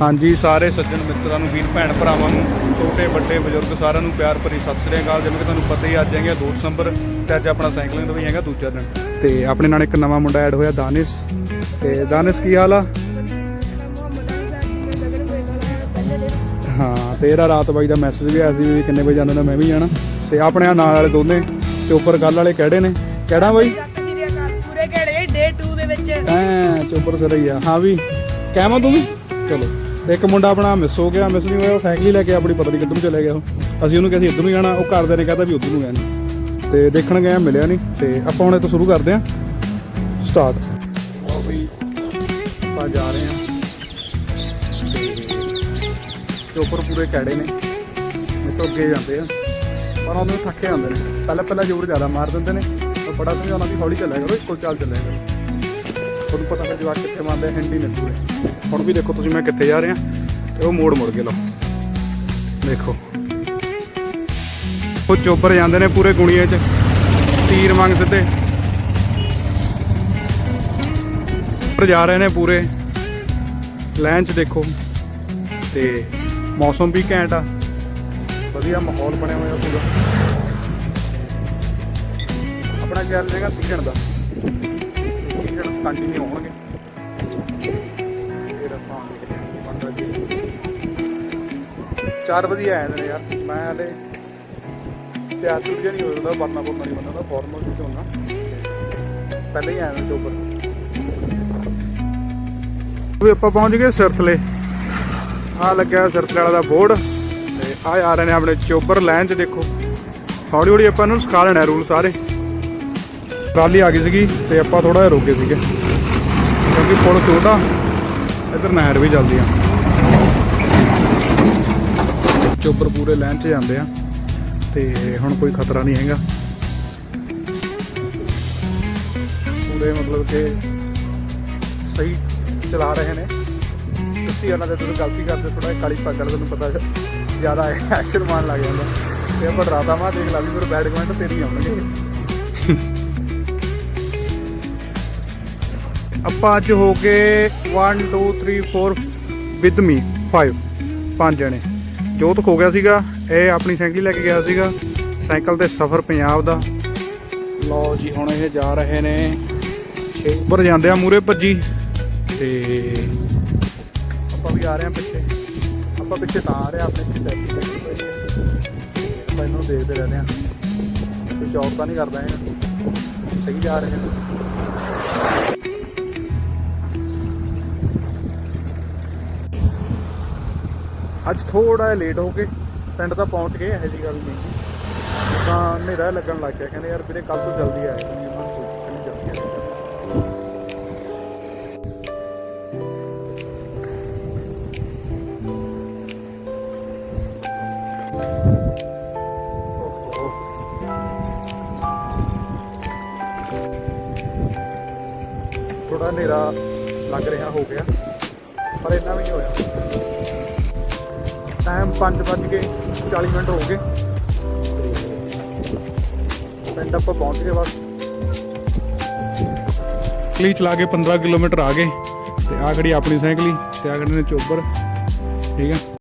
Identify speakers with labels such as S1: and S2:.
S1: ਹਾਂਜੀ ਸਾਰੇ ਸੱਜਣ ਮਿੱਤਰਾਂ ਨੂੰ ਵੀਰ ਭੈਣ ਭਰਾਵਾਂ ਨੂੰ ਛੋਟੇ ਵੱਡੇ ਬਜ਼ੁਰਗ ਸਾਰਿਆਂ ਨੂੰ ਪਿਆਰ ਭਰੀ ਸਤਿ ਸ੍ਰੀ ਅਕਾਲ। ਜਿਵੇਂ ਕਿ ਤੁਹਾਨੂੰ ਪਤਾ ਹੀ ਅੱਜ ਹੈਗਾ 2 ਦਸੰਬਰ ਤੇ ਅੱਜ ਆਪਣਾ ਸਾਈਕਲਿੰਗ ਦਾ ਵੀ ਹੈਗਾ ਦੂਜਾ ਦਿਨ। ਤੇ ਆਪਣੇ ਨਾਲ ਇੱਕ ਨਵਾਂ ਮੁੰਡਾ ਐਡ ਹੋਇਆ ਦਾਨਿਸ। ਤੇ ਦਾਨਿਸ ਕੀ ਹਾਲ ਆ? ਹਾਂ ਤੇ ਇਹਦਾ ਰਾਤ ਬਾਈ ਦਾ ਮੈਸੇਜ ਵੀ ਆਇਆ ਸੀ ਵੀ ਕਿੰਨੇ ਵਜੇ ਜਾਂਦੇ ਮੈਂ ਵੀ ਜਾਣਾ। ਤੇ ਆਪਣੇ ਨਾਲ ਵਾਲੇ ਦੋਨੇ ਚੋਪਰ ਗੱਲ ਵਾਲੇ ਕਿਹੜੇ ਨੇ? ਕਿਹੜਾ ਬਾਈ?
S2: ਪੂਰੇ ਘੜੇ ਡੇ 2 ਦੇ ਵਿੱਚ।
S1: ਐ ਚੋਪਰ ਸਿਰ ਹੀ ਆ। ਹਾਂ ਵੀ ਕਹਿਮਾ ਤੂੰ ਵੀ? ਚਲੋ। ਤੇ ਇੱਕ ਮੁੰਡਾ ਆਪਣਾ ਮਿਸ ਹੋ ਗਿਆ ਮਿਸ ਨਹੀਂ ਹੋਇਆ ਉਹ ਸਾਈਕਲ ਹੀ ਲੈ ਕੇ ਆਪਣੀ ਪਤਾ ਨਹੀਂ ਕਿੱਧਰ ਨੂੰ ਚਲੇ ਗਿਆ ਉਹ। ਅਸੀਂ ਉਹਨੂੰ ਕਿਹਾ ਸੀ ਇੱਧਰ ਨੂੰ ਜਾਣਾ ਉਹ ਘਰਦੇ ਨੇ ਕਹਤਾ ਵੀ ਉੱਧਰ ਨੂੰ ਗਿਆ ਨਹੀਂ ਤੇ ਦੇਖਣ ਗਏ ਆ, ਮਿਲਿਆ ਨਹੀਂ। ਤੇ ਆਪਾਂ ਹੁਣ ਇਹ ਤੋਂ ਸ਼ੁਰੂ ਕਰਦੇ ਹਾਂ। ਸਟਾਰਟ ਉਹ ਵੀ ਆਪਾਂ ਜਾ ਰਹੇ ਹਾਂ। ਚੋਪਰ ਪੂਰੇ ਕੈੜੇ ਨੇ। ਮੇਰੇ ਤੋਂ ਅੱਗੇ ਜਾਂਦੇ ਆ। ਪਰ ਉਹਨੂੰ ਥੱਕੇ ਆਉਂਦੇ ਨੇ। ਪਹਿਲਾਂ ਪਹਿਲਾਂ ਜ਼ੋਰ ਜ਼ਿਆਦਾ ਮਾਰ ਦਿੰਦੇ ਨੇ। ਬੜਾ ਸਮਝਾਉਣਾ ਵੀ ਹੌਲੀ ਚੱਲਿਆ ਕਰੋ ਇੱਕੋ ਚਾਲ ਚੱਲਿਆ ਕਰੋ। ਤੁਹਾਨੂੰ ਪਤਾ ਹੈ ਜਵਾਕ ਕਿੱਥੇ ਮਾਰਦੇ ਹੈਂਡੀ ਨੇ ਪੂਰੇ ਹੁਣ ਵੀ ਦੇਖੋ ਤੁਸੀਂ ਮੈਂ ਕਿੱਥੇ ਜਾ ਰਿਹਾ, ਤੇ ਉਹ ਮੋੜ ਮੁੜ ਕੇ ਲਓ। ਦੇਖੋ। ਉਹ ਚੋਬਰ ਜਾਂਦੇ ਨੇ ਪੂਰੇ ਗੁਣੀਏ 'ਚ। ਤੀਰ ਮੰਗ ਸਿੱਧੇ। ਉੱਪਰ ਜਾ ਰਹੇ ਨੇ ਪੂਰੇ। ਲਾਈਨ 'ਚ ਦੇਖੋ। ਤੇ ਮੌਸਮ ਵੀ ਘੈਂਟ ਆ। ਵਧੀਆ ਮਾਹੌਲ ਬਣਿਆ ਹੋਇਆ ਪੂਰਾ। ਆਪਣਾ ਚੱਲ ਰਿਹਾ ਤੀਕਣ ਦਾ। ਕੰਟੀਨਿਊ ਹੋਣਗੇ। ਫਿਰ ਆਪਾਂ ਬੰਦਾ ਜੀ। ਆਏ ਨੇ ਯਾਰ, ਮੈਂ ਹਲੇ ਤਿਆਰ ਤੁਰ ਜਿਹਾ ਨਹੀਂ ਹੋਇਆ ਵਰਨਾ ਵਰਨਾ ਨਹੀਂ ਬੰਦਾ ਫਾਰਮਲ ਵਿੱਚ ਹੁੰਦਾ। ਪਹਿਲੇ ਹੀ ਆਇਆ ਚੋਪਰ ਵੀ ਆਪਾਂ ਪਹੁੰਚ ਗਏ ਸਿਰਥਲੇ। ਆ ਲੱਗਿਆ ਸਿਰਥਲੇ ਵਾਲਾ ਦਾ ਬੋਰਡ। ਤੇ ਆ ਆ ਰਹੇ ਨੇ ਆਪਣੇ ਚੋਪਰ ਲਾਈਨ 'ਚ ਦੇਖੋ। ਹੌਲੀ ਹੌਲੀ ਆਪਾਂ ਨੂੰ ਸਿਖਾ ਲੈਣਾ ਰੂਲ ਸਾਰੇ। ਟਰਾਲੀ ਆ ਗਈ ਸੀਗੀ ਤੇ ਆਪਾਂ ਥੋੜਾ ਜਿਹਾ ਰੁਕੇ ਸੀਗੇ। ਕਿਉਂਕਿ ਪੁਲ ਛੋਟਾ, ਇੱਧਰ ਨਹਿਰ ਵੀ ਚੱਲਦੀ ਆ। ਚੋਪਰ ਪੂਰੇ ਲਾਈਨ 'ਚ ਜਾਂਦੇ ਆ, ਤੇ ਹੁਣ ਕੋਈ ਖਤਰਾ ਨਹੀਂ ਹੈਗਾ। ਪੂਰੇ ਮਤਲਬ ਕਿ ਸਹੀ ਚਲਾ ਰਹੇ ਨੇ। ਤੁਸੀਂ ਉਹਨਾਂ ਦੇ ਤੁਸੀਂ ਗਲਤੀ ਕਰਦੇ ਥੋੜਾ ਕਾਲੀ ਪੱਗ ਵਾਲਾ ਤੁਹਾਨੂੰ ਪਤਾ ਜ਼ਿਆਦਾ ਐਕਸ਼ਨ ਮਾਰਨ ਲੱਗ ਜਾਂਦਾ। ਤੇ ਆਪਾਂ ਡਰਾਤਾ, ਮਾ ਦੇਖ ਲਾ ਵੀ ਮੇਰੇ ਬੈਡ ਕਮੈਂਟ ਤੇਰੀ ਆਉਣਗੇ। ਆਪਾਂ ਅੱਜ ਹੋ ਕੇ 1 2 3 4 ਵਿਦ ਮੀ 5 ਪੰਜ ਜਣੇ। ਜੋਤ ਖੋ ਗਿਆ ਸੀਗਾ, ਇਹ ਆਪਣੀ ਸਾਈਕਲ ਲੈ ਕੇ ਗਿਆ ਸੀਗਾ, ਸਾਈਕਲ ਤੇ ਸਫ਼ਰ ਪੰਜਾਬ ਦਾ। ਲਓ ਜੀ, ਹੁਣ ਇਹ ਜਾ ਰਹੇ ਨੇ ਛੇ, ਉੱਪਰ ਜਾਂਦੇ ਆ ਮੂਰੇ ਭੱਜੀ। ਤੇ ਆਪਾਂ ਵੀ ਆ ਰਹੇ ਆ ਪਿੱਛੇ। ਆਪਾਂ ਪਿੱਛੇ ਤਾਂ ਆ ਰਹੇ ਆ, ਆਪਣੇ ਪਿੱਛੇ ਆਪਾਂ ਇਹਨੂੰ ਦੇਖਦੇ ਰਹਿੰਦੇ ਆ। ਕੋਈ ਚੌਕ ਤਾਂ ਨਹੀਂ ਕਰਦਾ ਇਹ। ਸਹੀ ਜਾ ਰਹੇ ਨੇ। ਅੱਜ ਥੋੜਾ ਜਿਹਾ ਲੇਟ ਹੋ ਕੇ ਪਿੰਡ ਤਾਂ ਪਹੁੰਚ ਗਏ, ਇਹੋ ਜੀ ਗੱਲ ਨਹੀਂ ਤਾਂ ਹਨੇਰਾ ਲੱਗਣ ਲੱਗ ਗਿਆ, ਕਹਿੰਦੇ ਯਾਰ ਵੀਰੇ ਕੱਲ ਤੋਂ ਜਲਦੀ ਆਇਆ ਜੀ ਉਹਨਾਂ ਕਹਿੰਦੇ ਜਲਦੀ ਆਇਆ ਥੋੜਾ ਹਨੇਰਾ ਲੱਗ ਰਿਹਾ ਹੋ ਗਿਆ, ਪਰ ਇੰਨਾ ਵੀ ਨਹੀਂ ਹੋਇਆ। ਟਾਈਮ 5 ਵੱਜ ਕੇ 40 ਮਿੰਟ ਹੋ ਗਏ। ਪਿੰਡ ਆਪਾਂ ਪਹੁੰਚ ਗਏ ਬਸ। ਕਲੀ ਚਲਾ ਕੇ 15 ਕਿਲੋਮੀਟਰ ਆ ਗਏ ਤੇ ਆ ਖੜੀ ਆਪਣੀ ਸਾਈਕਲ ਹੀ ਤੇ ਆ ਖੜੇ ਨੇ ਚੋਬਰ। ਠੀਕ ਹੈ